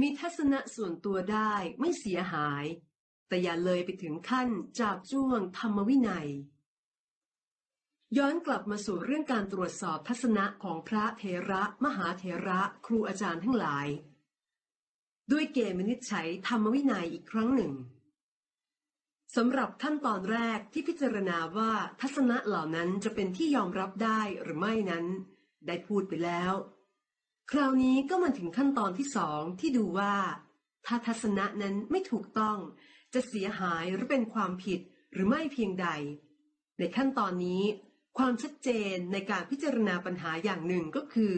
มีทัศนะส่วนตัวได้ไม่เสียหาย แต่อย่าเลยไปถึงขั้นจาบจ้วงธรรมวินัย ย้อนกลับมาสู่เรื่องการตรวจสอบทัศนะของพระเถระมหาเถระครูอาจารย์ทั้งหลาย ด้วยเกณฑ์วินิจฉัยธรรมวินัยอีกครั้งหนึ่งสำหรับขั้นตอนแรกที่พิจารณาว่าทัศนะเหล่านั้นจะเป็นที่ยอมรับได้หรือไม่นั้น ได้พูดไปแล้ว คราวนี้ก็มาถึงขั้นตอนที่สองที่ดูว่า ถ้าทัศนะนั้นไม่ถูกต้อง จะเสียหายหรือเป็นความผิดหรือไม่เพียงใด ในขั้นตอนนี้ ความชัดเจนในการพิจารณาปัญหาอย่างหนึ่งก็คือ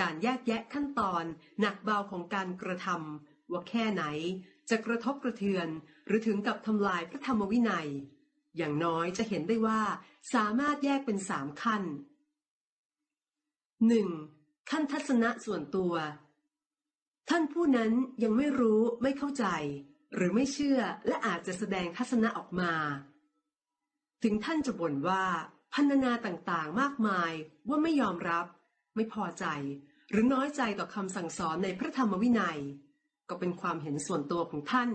การแยกแยะขั้นตอนหนักเบาของการกระทำว่าแค่ไหน จะกระทบกระเทือน หรือถึงกับทำลายพระธรรมวินัย อย่างน้อยจะเห็นได้ว่าสามารถแยกเป็นสามขั้น 1. ขั้นทัศนะส่วนตัว ท่านผู้นั้นยังไม่รู้ไม่เข้าใจ หรือไม่เชื่อและอาจจะแสดงทัศนะออกมา ถึงท่านจะบ่นว่าพันนาต่างๆ มากมายว่าไม่ยอมรับ ไม่พอใจ หรือน้อยใจต่อคำสั่งสอนในพระธรรมวินัย ก็เป็นความเห็นส่วนตัวของท่าน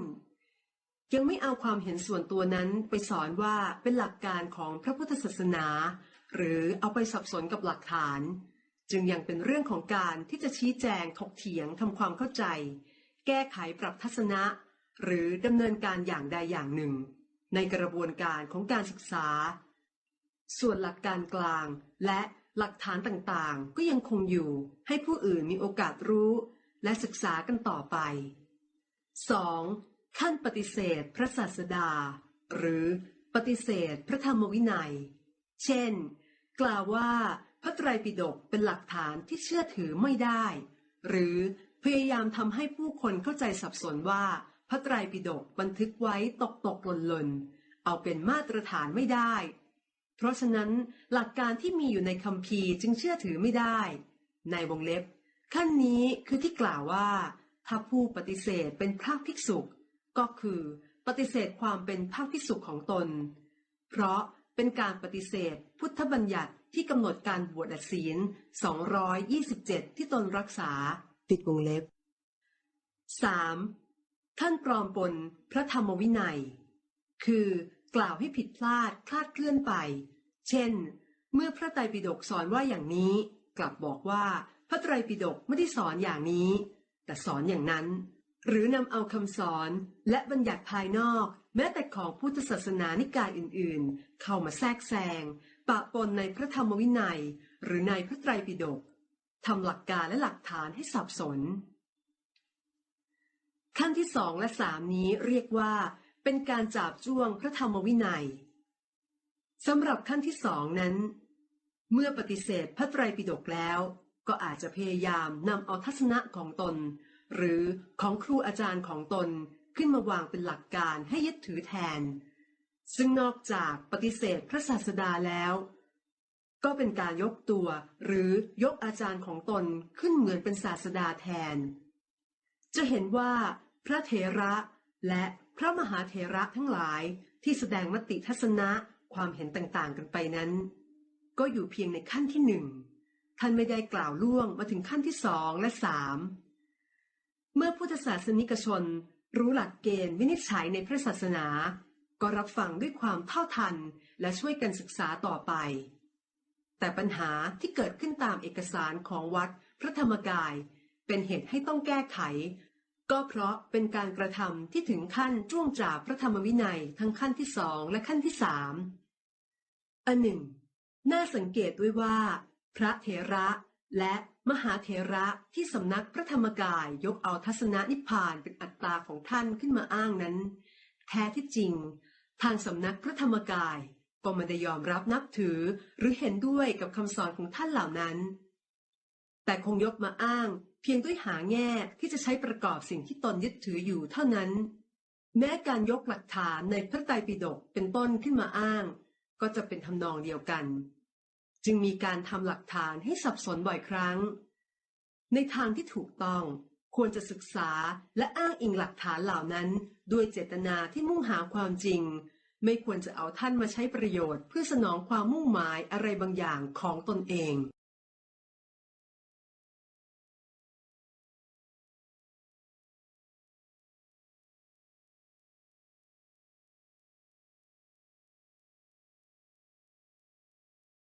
ยังไม่เอาความเห็นส่วนตัวนั้นไปสอนว่าเป็นหลักการของพระพุทธศาสนา หรือเอาไปสับสนกับหลักฐาน จึงยังเป็นเรื่องของการที่จะชี้แจงถกเถียงทำความเข้าใจ แก้ไขปรับทัศนะ หรือดำเนินการอย่างใดอย่างหนึ่ง ในกระบวนการของการศึกษา ส่วนหลักการกลางและหลักฐานต่างๆ ก็ยังคงอยู่ให้ผู้อื่นมีโอกาสรู้ และศึกษากันต่อไป 2. ขั้นปฏิเสธพระศาสดา หรือปฏิเสธพระธรรมวินัย เช่น กล่าวว่า พระไตรปิฎกเป็นหลักฐานที่เชื่อถือไม่ได้ หรือพยายามทำให้ผู้คนเข้าใจสับสนว่า พระไตรปิฎกบันทึกไว้ตกตกหล่นหล่นเอาเป็นมาตรฐานไม่ได้ เพราะฉะนั้นหลักการที่มีอยู่ในคัมภีร์จึงเชื่อถือไม่ได้ ในวงเล็บ ขั้นนี้คือที่กล่าวว่า ถ้าผู้ปฏิเสธเป็นพระภิกษุ ก็คือปฏิเสธความเป็นพระภิกษุของตน เพราะเป็นการปฏิเสธพุทธบัญญัติ ที่กำหนดการบวชศีล 227 ที่ตนรักษา ปิดวงเล็บ 3. ท่านปลอมปนพระธรรมวินัย คือกล่าวให้ผิดพลาดคลาดเคลื่อนไป เช่น เมื่อพระไตรปิฎกสอนว่าอย่างนี้ กลับบอกว่าพระไตรปิฎกไม่ได้สอนอย่างนี้ แต่สอนอย่างนั้น หรือนำเอาคำสอนและบัญญัติภายนอก แม้แต่ของพุทธศาสนานิกายอื่นๆ เข้ามาแทรกแซงปะปนในพระธรรมวินัย หรือในพระไตรปิฎกทำหลักการและหลักฐานให้สับสน ขั้นที่สองและสามนี้เรียกว่าเป็นการจับจ้วงพระธรรมวินัยสำหรับขั้นที่สองนั้น เมื่อปฏิเสธพระไตรปิฎกแล้ว ก็อาจจะพยายามนำเอาทัศนะของตน หรือของครูอาจารย์ของตนขึ้นมาวางเป็นหลักการให้ยึดถือแทน ซึ่งนอกจากปฏิเสธพระศาสดาแล้ว ก็เป็นการยกตัวหรือยกอาจารย์ของตนขึ้นเหมือนเป็นศาสดาแทน จะเห็นว่าพระเถระและพระมหาเถระทั้งหลายที่แสดงมติทัศนะความเห็นต่างๆกันไปนั้น ก็อยู่เพียงในขั้นที่หนึ่งท่านไม่ได้กล่าวล่วงมาถึงขั้นที่สองและสาม เมื่อพุทธศาสนิกชน รู้หลักเกณฑ์วินิจฉัยในพระศาสนา ก็รับฟังด้วยความเท่าทันและช่วยกันศึกษาต่อไป แต่ปัญหาที่เกิดขึ้นตามเอกสารของวัดพระธรรมกาย เป็นเหตุให้ต้องแก้ไข ก็เพราะเป็นการกระทำที่ถึงขั้นจ้วงจาพระธรรมวินัยทั้งขั้นที่สองและขั้นที่สามอันหนึ่ง น่าสังเกตด้วยว่า พระเถระ และมหาเถระที่สำนักพระธรรมกายยกเอาทัศนนิพพานเป็นอัตตาของท่านขึ้นมาอ้างนั้น แท้ที่จริง ทางสำนักพระธรรมกายก็ไม่ได้ยอมรับนับถือหรือเห็นด้วยกับคำสอนของท่านเหล่านั้น แต่คงยกมาอ้างเพียงด้วยหาแง่ที่จะใช้ประกอบสิ่งที่ตนยึดถืออยู่เท่านั้น แม้การยกหลักฐานในพระไตรปิฎกเป็นต้นขึ้นมาอ้าง ก็จะเป็นทำนองเดียวกัน จึงมีการทำหลักฐานให้สับสนบ่อยครั้ง ในทางที่ถูกต้องควรจะศึกษาและอ้างอิงหลักฐานเหล่านั้น ด้วยเจตนาที่มุ่งหาความจริง ไม่ควรจะเอาท่านมาใช้ประโยชน์ เพื่อสนองความมุ่งหมายอะไรบางอย่างของตนเอง